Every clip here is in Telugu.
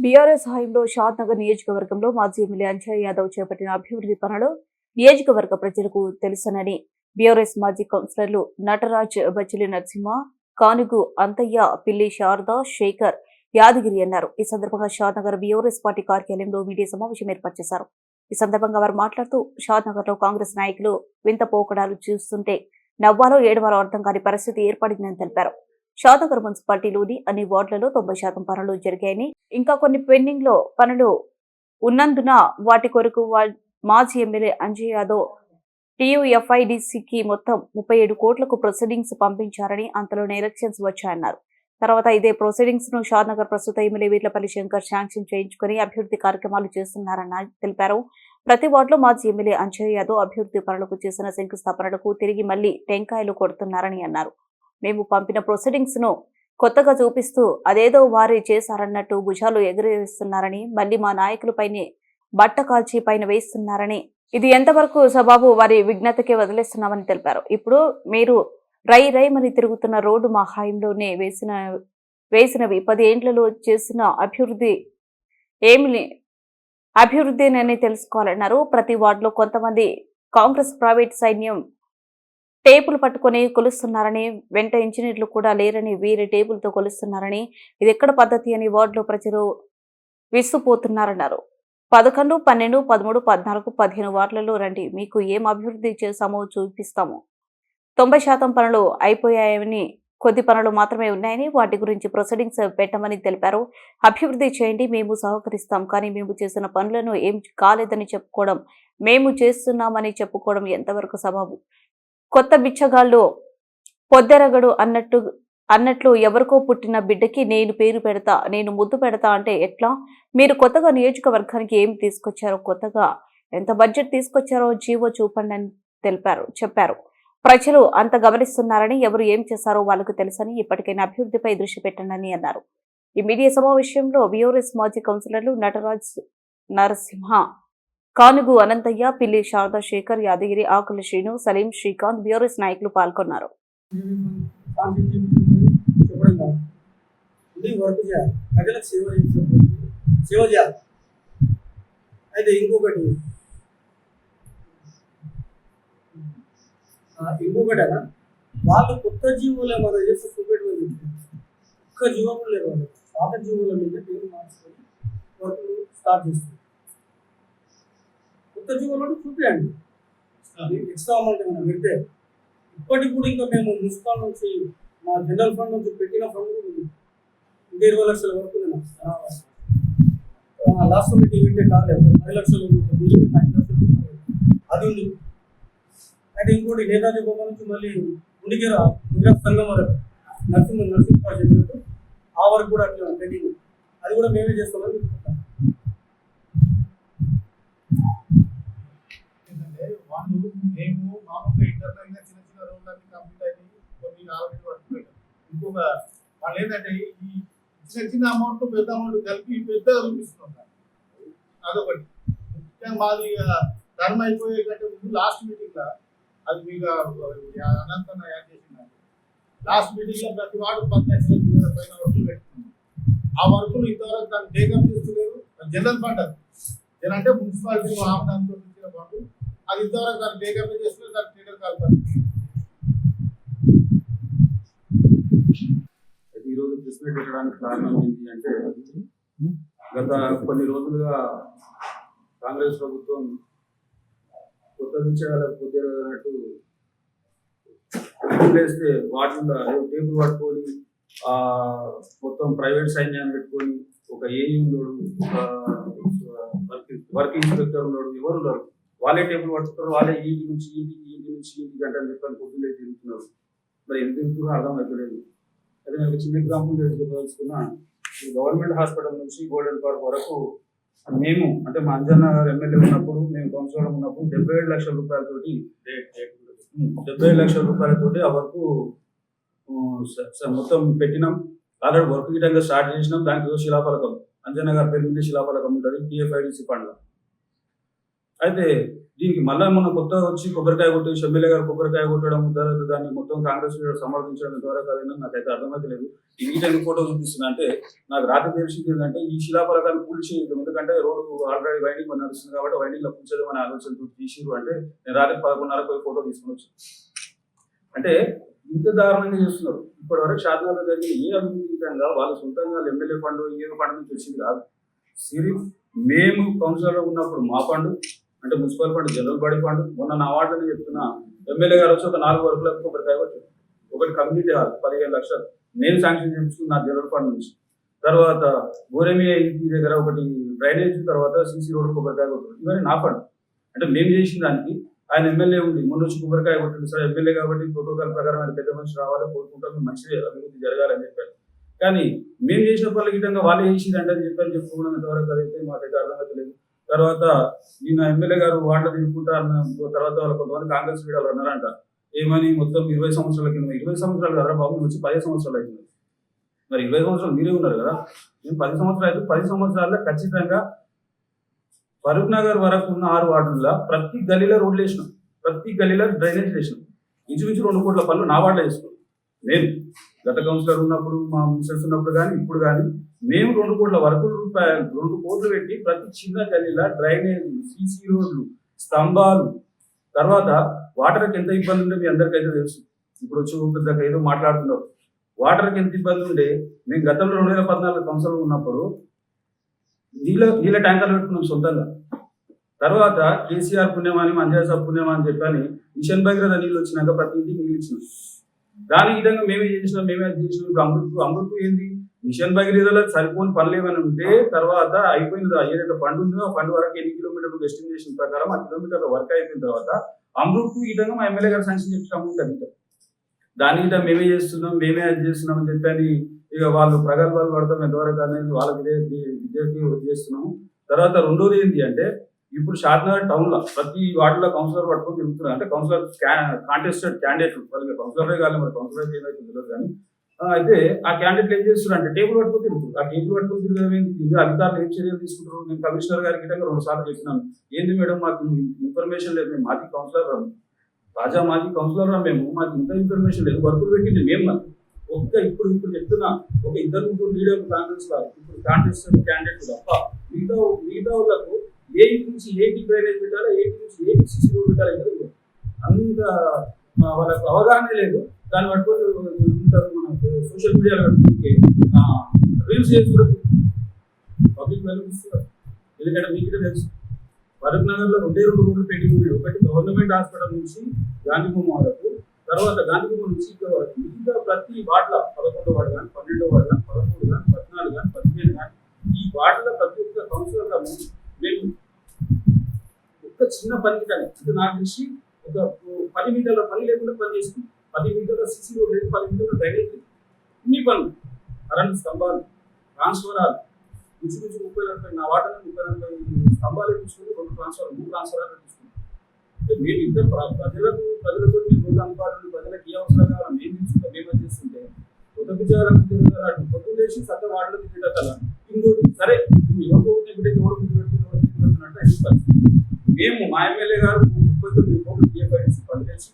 బీఆర్ఎస్ హయాంలో షాద్నగర్ నియోజకవర్గంలో మాజీ ఎమ్మెల్యే అంజయ్ యాదవ్ చేపట్టిన అభివృద్ధి పనులు నియోజకవర్గ ప్రజలకు తెలుసనని బీఆర్ఎస్ మాజీ కౌన్సిలర్లు నటరాజ్ బచ్చిలి నరసింహ కానుగు అంతయ్య పిల్లి శారద శేఖర్ యాదగిరి అన్నారు. ఈ సందర్భంగా షాద్నగర్ బీఆర్ఎస్ పార్టీ కార్యాలయంలో మీడియా సమావేశం ఏర్పాటు చేశారు. ఈ సందర్భంగా వారు మాట్లాడుతూ షాద్నగర్లో కాంగ్రెస్ నాయకులు వింత పోకడాలు చూస్తుంటే నవ్వాలో ఏడవాలో అర్థం కాని పరిస్థితి ఏర్పడిందని తెలిపారు. షాదనగర్ మున్సిపాలిటీలోని అన్ని వార్డులలో తొంభై శాతం పనులు జరిగాయని. ఇంకా కొన్ని పెండింగ్లో పనులు ఉన్నందున వాటి కొరకు మాజీ ఎమ్మెల్యే అంజయ్ యాదవ్ టీయూఎఫ్ఐడిసికి మొత్తం ముప్పై ఏడు కోట్లకు ప్రొసీడింగ్స్ పంపించారని అంతలోనే ఎలక్షన్స్ వచ్చాయన్నారు. తర్వాత ఇదే ప్రొసీడింగ్స్ను షాద్నగర్ ప్రస్తుత ఎమ్మెల్యే వీర్లపల్లి శంకర్ శాంక్షన్ చేయించుకుని అభివృద్ధి కార్యక్రమాలు చేస్తున్నారని తెలిపారు. ప్రతి వార్డులో మాజీ ఎమ్మెల్యే అంజయ్ యాదవ్ అభివృద్ధి పనులకు చేసిన శంకుస్థాపనలకు తిరిగి మళ్ళీ టెంకాయలు కొడుతున్నారని అన్నారు. మేము పంపిన ప్రొసీడింగ్స్ను కొత్తగా చూపిస్తూ అదేదో వారి చేశారన్నట్టు భుజాలు ఎగురేస్తున్నారని మళ్ళీ మా నాయకులపైనే బట్ట కాల్చి పైన వేస్తున్నారని ఇది ఎంతవరకు సబాబు వారి విజ్ఞతకే వదిలేస్తున్నామని తెలిపారు. ఇప్పుడు మీరు రై రై మరి తిరుగుతున్న రోడ్డు మా హాయంలోనే వేసిన వేసినవి. పది ఏండ్లలో చేసిన అభివృద్ధి ఏమి అభివృద్ధినని తెలుసుకోవాలన్నారు. ప్రతి వార్డులో కొంతమంది కాంగ్రెస్ ప్రైవేట్ సైన్యం టేపులు పట్టుకొని కొలుస్తున్నారని వెంట ఇంజనీర్లు కూడా లేరని వీరి టేపులతో కొలుస్తున్నారని ఇది ఎక్కడ పద్ధతి అని వార్డులో ప్రజలు విస్తుపోతున్నారన్నారు పదకొండు పన్నెండు పదమూడు పద్నాలుగు పదిహేను వార్డులలో రండి. మీకు ఏం అభివృద్ధి చేశామో చూపిస్తాము. తొంభై శాతం పనులు అయిపోయాయని కొద్ది పనులు మాత్రమే ఉన్నాయని వాటి గురించి ప్రొసీడింగ్స్ పెట్టమని తెలిపారు. అభివృద్ధి చేయండి మేము సహకరిస్తాం. కానీ మేము చేసిన పనులను ఏం కాలేదని చెప్పుకోవడం మేము చేస్తున్నామని చెప్పుకోవడం ఎంతవరకు సబబు? కొత్త బిచ్చగాళ్ళు పొద్దెరగడు అన్నట్టు అన్నట్లు ఎవరికో పుట్టిన బిడ్డకి నేను పేరు పెడతా నేను ముద్దు పెడతా అంటే ఎట్లా? మీరు కొత్తగా నియోజకవర్గానికి ఏం తీసుకొచ్చారో కొత్తగా ఎంత బడ్జెట్ తీసుకొచ్చారో జీవో చూపండి అని తెలిపారు చెప్పారు. ప్రజలు అంత గమనిస్తున్నారని ఎవరు ఏం చేశారో వాళ్ళకు తెలుసని ఇప్పటికైనా అభివృద్ధిపై దృష్టి పెట్టండి అన్నారు. ఈ మీడియా సమావేశంలో వియోరెస్ మాజీ కౌన్సిలర్లు నటరాజ్ నరసింహ కానుగు అనంతయ్య పిల్లి శారదా శేఖర్ యాదగిరి ఆకుల శ్రీను సలీం శ్రీకాంత్ బిఆర్ఎస్ నాయకులు పాల్గొన్నారు. అయితే ఇంకొకటి. ఇంకొకటి అన్న వాళ్ళు కొత్త జీవులే మన చేసి చూపెట్టుకుని ఒక్క జీవములు లేదు వాళ్ళు. పాత జీవుల మీద పేరు మార్చుకొని వర్క్ స్టార్ట్ చేస్తుంది జీవోలో చూపించండి ఎక్స్ట్రా అమౌంట్ ఏమైనా పెడితే ఇప్పటికి కూడా ఇంకా మేము మున్సిపల్ నుంచి మా జనరల్ ఫండ్ నుంచి పెట్టిన ఫండ్ ఉంది. ఇంకా ఇరవై లక్షల వరకు లాస్ట్ మీటింగ్ ఉంటే కాలేదు పది లక్షలు ఐదు లక్షలు అది ఉంది. అయితే ఇంకోటి నేతాజీ బొమ్మ నుంచి మళ్ళీ ఉండికేర గుజరాత్ సంఘం వరకు నర్సింగ్ నర్సింగ్ చెప్పినట్టు ఆ వరకు కూడా అట్లా పెట్టింది అది కూడా మేమే చేస్తామని చెప్పుకుంటాం ఏంటంటే మేము మామూలుగా ఇంటర్లో అయినా చిన్న చిన్న రోడ్లన్నీ కంప్లీట్ అయ్యి కొన్ని నాలుగు వర్క్ పెట్టాం ఇంకొక వాళ్ళు ఏంటంటే ఈ చిన్న చిన్న అమౌంట్ పెద్ద అమౌంట్ కలిపి పెద్దగా చూపిస్తున్నారు అదొకటి. ముఖ్యంగా మాది టర్మ్ అయిపోయే కంటే ముందు లాస్ట్ మీటింగ్ అది మీకు అనంతన యాడ్ చేసిన లాస్ట్ మీటింగ్లో ప్రతి వాడు పది లక్షల పైన వర్కులు పెట్టుకున్నాం ఆ వర్కులు ఇంతవరకు దాన్ని టేకప్ చేస్తలేరు జనరల్ ఫండ్ అది. జన అంటే మున్సిపాలిటీ ఆపడంతో ఇచ్చిన ఫండ్ అది ఇంతవరకు దాన్ని టేకప్ చేస్తున్నారు దాన్ని టేకప్ కలుపుతారు ఈరోజు ప్రెస్ మీట్ పెట్టడానికి కారణం ఏంటి అంటే గత కొన్ని రోజులుగా కాంగ్రెస్ ప్రభుత్వం కొత్త విషయాలకు కుదిరనట్టు వేస్తే వాటిలో టేబుల్ పట్టుకొని మొత్తం ప్రైవేట్ సైన్యాన్ని పెట్టుకొని ఒక ఏఈ ఉన్నాడు ఒక వర్క్ ఇన్స్పెక్టర్ ఉన్నాడు ఎవరు ఉన్నారు? వాళ్ళే టేబుల్ పడుతున్నారు వాళ్ళే ఈ నుంచి ఇంటికి ఇంటి నుంచి ఇంటికి గంట అని చెప్పని పొద్దున్నే తిరుగుతున్నారు. మరి ఎందుకు తిరుగుతున్నారో అర్థం అవుతలేదు అదే నేను చిన్న ఎగ్జాంపుల్ చెప్పదలుచుకున్నా. ఈ గవర్నమెంట్ హాస్పిటల్ నుంచి గోల్డెన్ పార్క్ వరకు మేము అంటే మా అంజన్న గారు ఎమ్మెల్యే ఉన్నప్పుడు మేము కౌన్సిలర్ ఉన్నప్పుడు డెబ్బై ఏడు లక్షల రూపాయలతోటి డెబ్బై ఏడు లక్షల రూపాయలతోటి ఆ వరకు మొత్తం పెట్టినాం. ఆల్రెడీ వర్క్ గిటంగా స్టార్ట్ చేసినాం. దానికి శిలాఫలకం. అంజన్న గారి పేరు మీద శిలాఫలకం ఉంటుంది టీఎఫ్ఐడిసి ఫండ్ అయితే దీనికి మళ్ళీ మొన్న కొత్తగా వచ్చి కొబ్బరికాయ కొట్టి ఎమ్మెల్యే గారు కొబ్బరికాయ కొట్టడం దాన్ని మొత్తం కాంగ్రెస్ సమర్థించడం ద్వారా కాదని నాకైతే అర్థమైతలేదు ఈ ఫోటో చూపిస్తున్నా అంటే నాకు రాత్రి తెలిసింది ఏంటంటే ఈ శిలాఫలకాన్ని కూల్చి ఎందుకంటే రోడ్డు ఆల్రెడీ వైండింగ్ నడుస్తుంది కాబట్టి వైండింగ్లో కూర్చోదామని ఆలోచన తీసిరు అంటే నేను రాత్రి పదకొండున్నరకు పోయి ఫోటో తీసుకుని వచ్చి. అంటే ఇంత దారుణంగా చేస్తున్నారు. ఇప్పటి వరకు షాద్నగర్ జరిగిన ఏ అభివృద్ధి విధంగా వాళ్ళు సొంతంగా ఎమ్మెల్యే ఫండ్ ఏ ఫండ్ నుంచి వచ్చింది కాదు. సిరి మేము కౌన్సిలర్లో ఉన్నప్పుడు మా ఫండ్ అంటే municipal fund general body fund. మొన్న నా వార్డుని చెప్తున్నా ఎమ్మెల్యే గారు వచ్చి ఒక నాలుగు వరకులకు ఒకటి వచ్చారు ఒకటి కమ్యూనిటీ హాల్ పదిహేను లక్షలు. నేను శాంక్షన్ చేయించుకున్న జనరల్ ఫండ్ నుంచి. తర్వాత గోరెమియా ఇంటి దగ్గర ఒకటి డ్రైనేజ్ తర్వాత సీసీ రోడ్ కొబ్బరికాయ కొట్టారు ఇవన్నీ నా ఫండ్. అంటే మేము చేసిన దానికి ఆయన ఎమ్మెల్యే ఉంది మొన్న వచ్చి కొబ్బరికాయ కొట్టింది సార్ ఎమ్మెల్యే కాబట్టి ప్రోటోకాల్ ప్రకారం ఆయన పెద్ద మనిషి రావాలి కోరుకుంటాం మేము మంచి అభివృద్ధి జరగాలని చెప్పారు. కానీ మేము చేసిన పనుల గిట్టంగా వాళ్ళే చేసిందంటే అని చెప్పని చెప్పుకోవడం ఎంతవరకు అదైతే మాకైతే అర్థం లేదు తర్వాత నిన్న ఎమ్మెల్యే గారు వార్డు తినుకుంటా అన్న తర్వాత వాళ్ళ కొంతమంది కాంగ్రెస్ లీడర్లు అన్నారంట. ఏమని మొత్తం ఇరవై సంవత్సరాల కింద ఇరవై సంవత్సరాలు కదా బాబు వచ్చి పది సంవత్సరాలు అవుతుంది మరి ఇరవై సంవత్సరాలు మీరే ఉన్నారు కదా? నేను పది సంవత్సరాలు అయితే పది సంవత్సరాల్లో ఖచ్చితంగా ఫరూక్ నగర్ వరకు ఉన్న ఆరు వార్డుల్లో ప్రతి గలీలో రోడ్లు వేసినాం. ప్రతి గలీలో డ్రైనేజ్ వేసినాం. ఇంచుమించు రెండు కోట్ల పనులు నా వార్డులో వేసుకున్నాం నేను గత కౌన్సిలర్ ఉన్నప్పుడు మా మిస్టర్స్ ఉన్నప్పుడు కానీ ఇప్పుడు కానీ మేము రెండు కోట్ల వరకు రూపాయలు రెండు కోట్లు పెట్టి ప్రతి చిన్న గల్లీలా డ్రైనేజ్ సీసీ రోడ్లు స్తంభాలు తర్వాత వాటర్కి ఎంత ఇబ్బంది ఉండే మీ అందరికైతే తెలుసు. ఇప్పుడు వచ్చి దాకా ఏదో మాట్లాడుతున్నారు. వాటర్కి ఎంత ఇబ్బంది ఉండే మేము గతంలో రెండు వేల పద్నాలుగు సంవత్సరాలు ఉన్నప్పుడు నీళ్ళ నీళ్ళ ట్యాంకర్లు పెట్టుకున్నాం సొంతంగా. తర్వాత కేసీఆర్ పుణ్యమాని మంజాసా పుణ్యమా అని చెప్పని మిషన్ భగీరథ నీళ్ళు వచ్చినాక ప్రతి ఇంటికి నీళ్ళు ఇచ్చినాం. దాని విధంగా మేమే చేసినాం మేమే అది చేసినాం. ఇప్పుడు అమృత్ అమృత్ ఏంది? మిషన్ భగీరథలో సరిపోని పనులు ఏమైనా ఉంటే తర్వాత అయిపోయింది ఏదైతే ఫండ్ ఉందో ఆ ఫండ్ వరకు ఎన్ని కిలోమీటర్లు డెస్టినేషన్ ప్రకారం ఆ కిలోమీటర్ల వర్క్ అయిపోయిన తర్వాత అమృత్ ఈ విధంగా మా ఎమ్మెల్యే గారు శాంక్షన్ చెప్పిన అమౌంట్ అది దాని మీద మేమే చేస్తున్నాం మేమే అది చేస్తున్నాం అని చెప్పని ఇక వాళ్ళు ప్రగల్భాలు పడతాం ఎంతవరకు అనేది వాళ్ళకి విద్యార్థి విద్యకి చేస్తున్నాము. తర్వాత రెండోది ఏంటి అంటే ఇప్పుడు షాద్నగర్ టౌన్లో ప్రతి వార్డులో కౌన్సిలర్ పట్టుకొని తిరుగుతున్నారు. అంటే కౌన్సిలర్ కాంటెస్టెడ్ క్యాండిడేట్ వాళ్ళకి కౌన్సిలరే కాదు మరి కౌన్సిలర్ ఏదైతే తెలియదు కానీ అయితే ఆ క్యాండిడేట్ ఏం చేస్తున్నారు అంటే టేబుల్ పట్టుకొని తిరుగుతారు ఆ టేబుల్ పట్టుకొని తిరగడం ఏంటి? అధికారులు ఏం చర్యలు తీసుకుంటారు? నేను కమిషనర్ గారికి రెండు సార్లు చెప్పినాను. ఏంది మేడం మాకు ఇన్ఫర్మేషన్ లేదు మేము మాజీ కౌన్సిలర్ రాము తాజా మాజీ కౌన్సిలర్ రా మేము మాకు ఇంత ఇన్ఫర్మేషన్ లేదు. వర్కులు పెట్టింది మేము మాకు. ఒక్క ఇప్పుడు ఇప్పుడు చెప్తున్నా ఒక ఇద్దరు ముగ్గురు లీడర్ కాంగ్రెస్ వారు ఇప్పుడు కాంగ్రెస్ క్యాండిడేట్ తప్ప మిగతా మిగతా వాళ్ళకు ఏ నుంచి ఏ ఏటి డ్రైనేజ్ పెట్టాలో ఏటి నుంచి ఏటి సిసి రోడ్ పెట్టాలో ఎక్కడ అంత వాళ్ళకు అవగాహన లేదు. దాన్ని పట్టుకొని ఉంటారు మన సోషల్ మీడియాలో పట్టుకొని రీల్స్ చేసి పబ్లిక్ వెలిగిస్తున్నారు ఎందుకంటే మీకు తెలుసు భరత్ నగర్లో రెండే రెండు రోడ్లు పెండింగ్ ఉన్నాయి. ఒకటి గవర్నమెంట్ హాస్పిటల్ నుంచి గాంధీభూమ వరకు తర్వాత గాంధీభూమ నుంచి ఇక్కడ వరకు. మిగతా ప్రతి వార్డుల పదకొండో వార్డు కానీ పన్నెండో వార్డు కానీ పదమూడు కానీ పద్నాలుగు కానీ పదిహేను కానీ ఈ వార్డుల ప్రతి ఒక్క కౌన్సిలర్ చిన్న పనికి కానీ అంటే నాకు తెలిసి ఒక పది మీటర్ల పని లేకుండా పని చేస్తుంది పది మీటర్ల సిసి రోడ్ లేదు పది మీటర్ల డ్రైనేజ్ లేదు ఇన్ని పనులు కరెంట్ స్తంభాలు ట్రాన్స్ఫరాలు ఇంచుమించు ముప్పై నలభై నా వాటర్ ముప్పై నలభై స్తంభాలు తీసుకుని రెండు ట్రాన్స్ఫర్ మూడు ట్రాన్స్ఫరాలు తీసుకున్నాం అంటే మేము ఇంత ప్రజలకు ప్రజలకు మేము రోజు అందుబాటులో ప్రజలకు ఏ అవసరం కావాలి మేము తీసుకుంటే మేము చేస్తుంటే కొత్త విచారాలకు తిరగాలి పొద్దున్న లేచి సత్త వాటిలో తిరగల ఇంకోటి సరే నువ్వు ఎవరు ఎవరు ముందు పెడుతున్నారు అంటే ముందు పెడుతున్నట్టు పరిస్థితి. మేము మా ఎమ్మెల్యే గారు ముప్పై తొమ్మిది కోట్లు టీఎఫ్ఐడిసి ఫండ్ తెచ్చి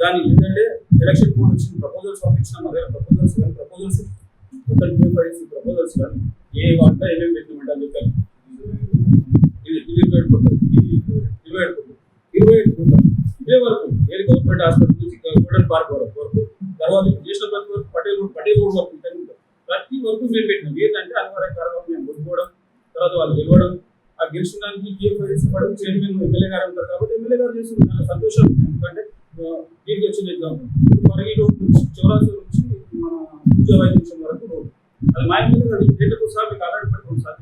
దాని ఏంటంటే ఎలక్షన్ కోడ్ వచ్చిన ప్రపోజల్స్ పంపించిన. మా దగ్గర ప్రపోజల్స్ కానీ ప్రపోజల్స్ కొత్త టీఎఫ్ఐడిసి ప్రపోజల్స్ కానీ ఏ వంట ఏమేమి పెట్టినట్టు అని చెప్పారు ఇది ఇది ఇరవై ఏడు కోట్లు. ఇరవై ఏడు కోట్లు. ఇరవై ఏడు కోట్లు. ఇదే వరకు ఏది గవర్నమెంట్ హాస్పిటల్ నుంచి గోల్డెన్ పార్క్ వరకు వరకు. తర్వాత ఇప్పుడు చేసిన ప్రతి వరకు పటేల్ రోడ్ పటేల్ రోడ్ వరకు ప్రతి వరకు మేము పెట్టినాం. ఏంటంటే అనివార్య కారణం మేము కొట్టుకోవడం తర్వాత వాళ్ళు గెలవడం ఆ గెలిచిన దానికి టీఎఫ్ఐసి పడడం చైర్మన్ ఎమ్మెల్యే గారు ఉంటారు కాబట్టి ఎమ్మెల్యే గారు చేసిన చాలా సంతోషం. ఎందుకంటే ఆ, దీనికి వచ్చిన ఎగ్జాంపుల్ పరిగి రోడ్ నుంచి చౌరాసి నుంచి మన పూజ వైద్యం వరకు అది మా ఎమ్మెల్యే గారు డేటాతో సహా మీకు ఆల్రెడీ పెట్టుకోండి సార్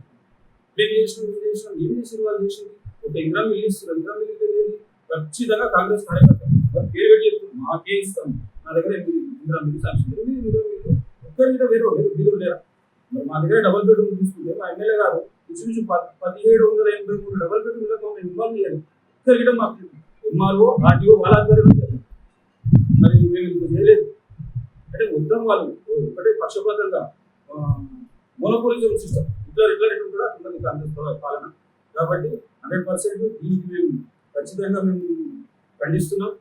మేము చేసినాం ఏం చేసినాం ఏం చేసిన వాళ్ళు చేసింది? ఒక ఇంద్రం వెళ్ళిస్తారు ఇస్తున్నారు ఇంద్రం ఖచ్చితంగా కాంగ్రెస్ కార్యకర్త పేరు పెట్టి చెప్తున్నారు మాకే ఇస్తాం. నా దగ్గర ఎనిమిది ఇంద్రం మిల్లు ఒక్కరి మీద వేరే వేరే బిల్లులు లేరా? మా దగ్గర డబుల్ బెడ్రూమ్ తీసుకుంటే మా ఎమ్మెల్యే గారు ఇంచుమించు పదిహేడు వందల ఎనభై మూడు డబల్ బెడ్రూమ్లకు మమ్మల్ని ఇన్వాల్వ్ చేయాలి. ఒక్కరికి మాకు ఎంఆర్ఓ ఆర్టీఓ వాళ్ళ ఆధ్వర్యంలో మరి మేము ఇంత చేయలేదు. అంటే మొత్తం వాళ్ళు ఒకటే పక్షపాతంగా మోనోపోలిజం సిస్టమ్ ఇట్లా ఇట్లా ఇట్లా కూడా ఉన్నది కాంగ్రెస్ పాలన. కాబట్టి హండ్రెడ్ పర్సెంట్ దీనికి మేము ఖచ్చితంగా మేము ఖండిస్తున్నాం.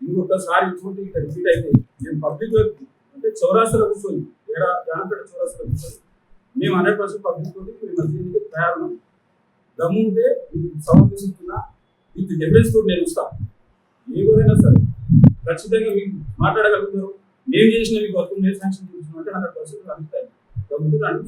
ఇంకొకసారి ఇటువంటి ఇట్లా రిపీట్ అయితే మేము పబ్లిక్ అంటే చౌరాస్తలో కూర్చొని ఏడా జానపేట చౌరాస్తలో కూర్చొని మేము హండ్రెడ్ పర్సెంట్ పంపించుకుంటే మీరు మేము తయారు దమ్ము ఉంటే మీకు సమర్థిస్తున్నా విత్ ఎవిడెన్స్ తోటి నేను వస్తాను ఎవరైనా సరే ఖచ్చితంగా మీకు మాట్లాడగలుగుతారు. నేను చేసిన మీకు వర్క్ నేను శాంక్షన్ చేసిన అంటే హండ్రెడ్ పర్సెంట్ అందుతాయి దమ్ముంటే రండి